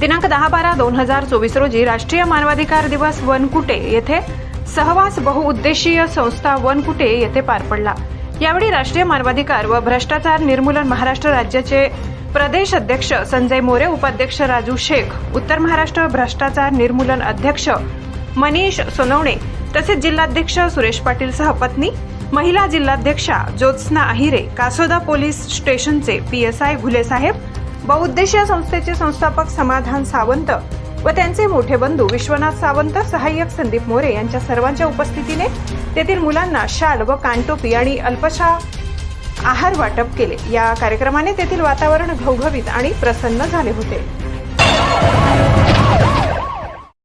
दिनांक दहा बारा दोन हजार चोवीस रोजी राष्ट्रीय मानवाधिकार दिवस वनकुटे येथे सहवास बहुउद्देशीय संस्था वनकुटे येथे पार पडला. यावेळी राष्ट्रीय मानवाधिकार व भ्रष्टाचार निर्मूलन महाराष्ट्र राज्याचे प्रदेश अध्यक्ष संजय मोरे उपाध्यक्ष राजू शेख उत्तर महाराष्ट्र भ्रष्टाचार निर्मूलन अध्यक्ष मनीष सोनवणे तसेच जिल्हाध्यक्ष सुरेश पाटील सहपत्नी महिला जिल्हाध्यक्षा ज्योत्स्ना अहिरे कासोदा पोलीस स्टेशनचे पी एस आय घुले साहेब बहुउद्देशीय संस्थेचे संस्थापक समाधान सावंत व त्यांचे मोठे बंधू विश्वनाथ सावंत सहाय्यक संदीप मोरे यांच्या सर्वांच्या उपस्थितीने तेथील मुलांना शाल व कानटोपी आणि अल्पशा आहार वाटप केले. या कार्यक्रमाने तेथील वातावरण घवघवीत आणि प्रसन्न झाले होते.